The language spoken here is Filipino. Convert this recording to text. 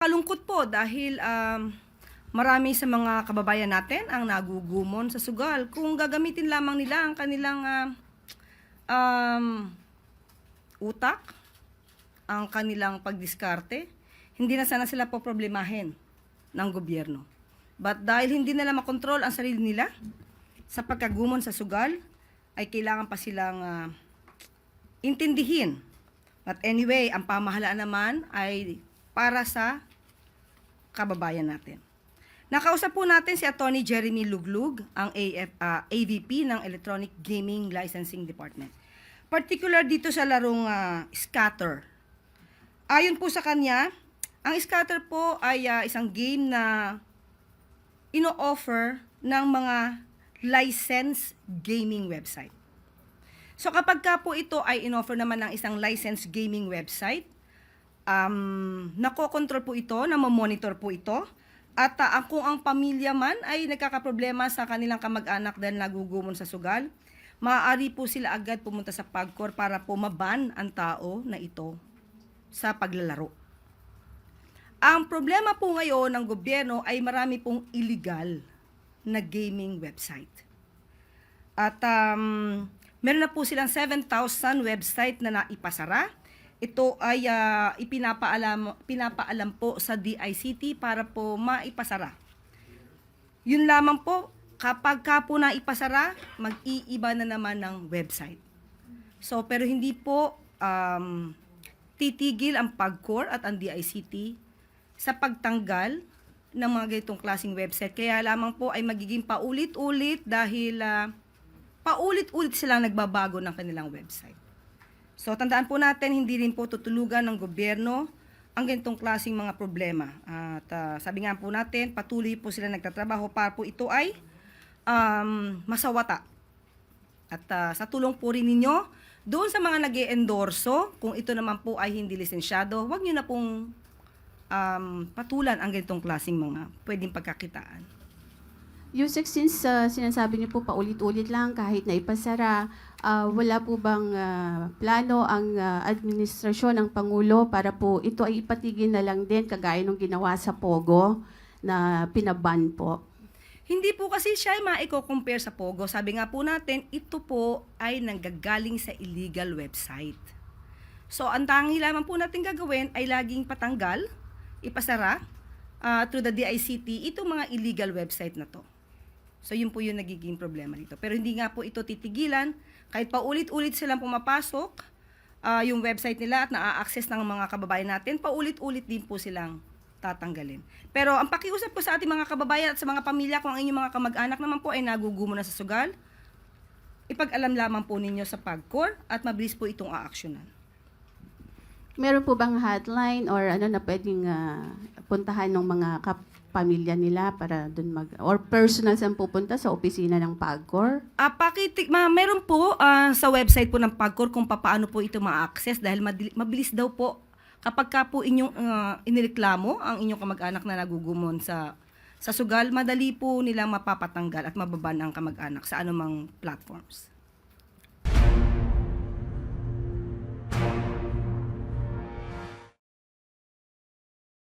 Kalungkot po dahil um, marami sa mga kababayan natin ang nagugumon sa sugal. Kung gagamitin lamang nila ang kanilang ah, um, utak, ang kanilang pagdiskarte, hindi na sana sila po problemahin ng gobyerno. But dahil hindi nila makontrol ang sarili nila sa pagkagumon sa sugal, ay kailangan pa silang ah, intindihin. But anyway, ang pamahalaan naman ay para sa kababayan natin. Nakausap po natin si Attorney Jeremy Luglug, ang AF, ah, AVP ng Electronic Gaming Licensing Department. Particular dito sa larong ah, scatter. Ayon po sa kanya, ang scatter po ay ah, isang game na ino-offer ng mga licensed gaming website. So kapag ka po ito ay inoffer naman ng isang licensed gaming website, um, nakokontrol po ito, namomonitor po ito, at ah, kung ang pamilya man ay nagkakaproblema sa kanilang kamag-anak dahil nagugumon sa sugal, maaari po sila agad pumunta sa PAGCOR para po maban ang tao na ito sa paglalaro. Ang problema po ngayon ng gobyerno ay marami pong illegal na gaming website. At um, meron na po silang 7,000 website na naipasara. Ito ay ah, ipinapaalam, pinapaalam po sa DICT para po maipasara. Yun lamang po, kapag ka po naipasara, mag-iiba na naman ng website. So, pero hindi po um, titigil ang PAGCOR at ang DICT sa pagtanggal ng mga ganitong klaseng website. Kaya lamang po ay magiging paulit-ulit dahil ah, paulit-ulit silang nagbabago ng kanilang website. So tandaan po natin, hindi rin po tutulugan ng gobyerno ang ganitong klaseng mga problema. At ah, sabi nga po natin, patuloy po sila nagtatrabaho para po ito ay um, masawata. At ah, sa tulong po rin ninyo, doon sa mga nag endorso kung ito naman po ay hindi lisensyado, huwag nyo na pong um, patulan ang ganitong klaseng mga pwedeng pagkakitaan. Yusek, since uh, sinasabi niyo po paulit-ulit lang kahit na ipasara, ah, wala po bang ah, plano ang ah, administrasyon ng Pangulo para po ito ay ipatigil na lang din kagaya ng ginawa sa Pogo na pinaban po? Hindi po kasi siya ay maiko-compare sa Pogo. Sabi nga po natin, ito po ay nanggagaling sa illegal website. So, ang tangi lamang po natin gagawin ay laging patanggal, ipasara, ah, through the DICT, itong mga illegal website na to. So, yun po yung nagiging problema nito. Pero hindi nga po ito titigilan. Kahit pa ulit-ulit silang pumapasok, ah, yung website nila at naa-access ng mga kababayan natin, paulit-ulit din po silang tatanggalin. Pero ang pakiusap ko sa ating mga kababayan at sa mga pamilya kung ang inyong mga kamag-anak naman po ay nagugumo na sa sugal, ipag-alam lamang po ninyo sa PAGCOR at mabilis po itong aaksyonan. Meron po bang hotline or ano na pwedeng ah, puntahan ng mga kapamilya nila para dun mag or personal saan pupunta sa opisina ng PAGCOR? Ah, pakitik, ma, meron po ah, sa website po ng PAGCOR kung paano po ito ma-access dahil madili- mabilis daw po kapag ka po inyong ah, inireklamo ang inyong kamag-anak na nagugumon sa sa sugal, madali po nilang mapapatanggal at mababan ang kamag-anak sa anumang platforms.